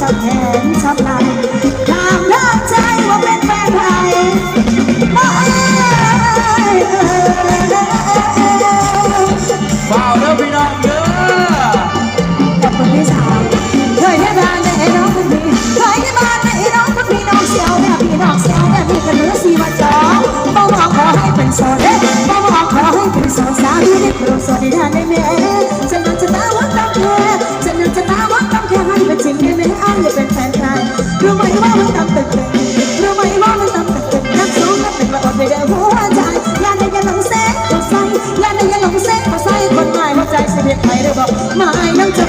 เนี่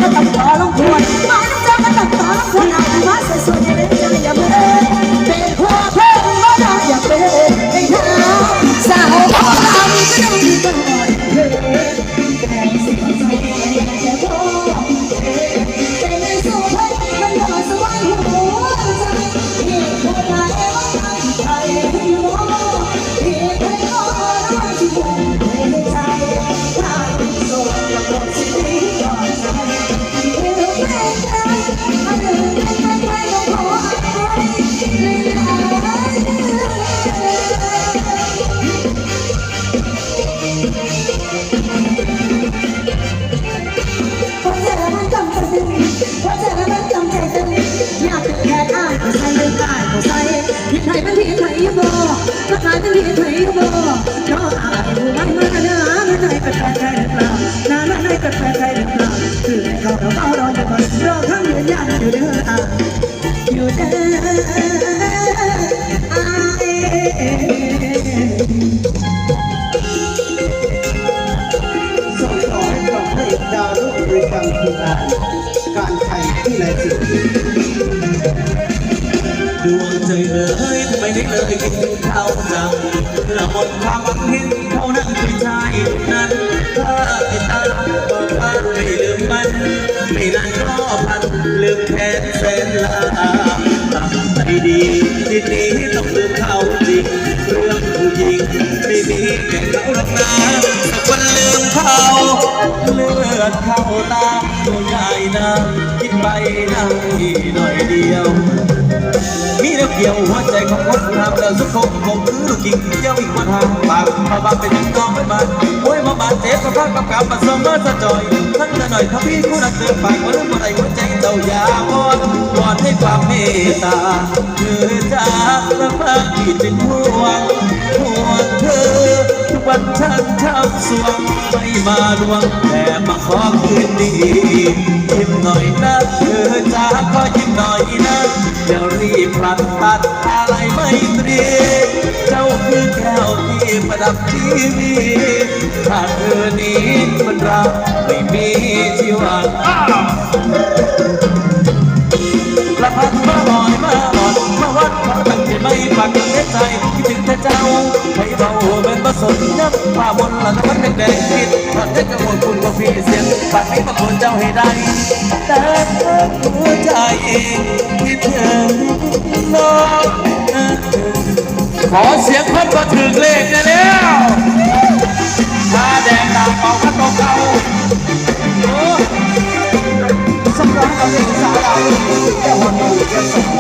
ายนั่งเจอก็ต้องต่อลงควรมายนั่งเจ้าก็ต้องต่อลงควรเอามาสวยๆอย่าเลย รออยู่ก่อนรอข้างยืนยันอยู่เด้ออ้ายอยู่เด้ออ้ายส่งต่อให้กับพระเอกดาวรุ่งบริการทีมงานการไทยที่ไหนสิดวงใจเอ้ยทำไมได้เลยคิดถึงเขาจังเมื่อหมดความหวังเห็นเขานั่งคุยชายนั้นถ้าไอ้ตาบอกว่าม ไม่นานก็พันลืมแค้นแสนลาตัดใจดีที่นี้ต้องลืมเขาจริง เรื่องผู้หญิงไม่มีแก่เขาหรอกนะสักวันลืมเขาเลือดเข้าตาตัวใหญ่นะคิดไปนั่งอีกหน่อยเดียวมีเรื่องเกี่ยวหัวใจของคนทำแล้วสุขคงคงคือลูกกิ่งเยี่ยวอีกวันทางปากมาบางเป็นยังต้องเป็นมันโอ้ยมาบาดเจ็บก็ข้างกับกำมาเสมอสะจอยทั้งหน่อยถ้าพี่คู่นักเตือนปากว่าเรื่องอะไรหัวใจเจ้าอย่าวอ นวอนให้ความเมตตาเธอจ้าและพาพี่เป็นห่วงห่วงเธอ ทุกวันฉันทำสวงไม่มาลวงแต่มาขอคืนดียิ้มหน่อยนะเธอจ้าขอยิ้มหน่อยนะเดี๋ยวรีบพลัดตัดอะไรไม่ตรีเจ้าคือแก้วที่ประดับทีวีถ้าเธอนี้มันรักไม่มีที่หวัง เจ้าให้เบาเป็นประสนน้ำผ้ามนต์ละน้ำมันแดงๆคิดตอนเจ็บกระมวลคุณก็พี่เสียงปากนี้มาควรเจ้าให้ได้ แต่หัวใจคิดถึงน้องขอเสียงคนก็ถึงเลขได้แล้วตาแดงดำเป่าพัดเก่าๆโอ้สำหรับเราเองสาวเราเจ้าวันนี้จะส่ง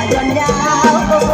I don't know.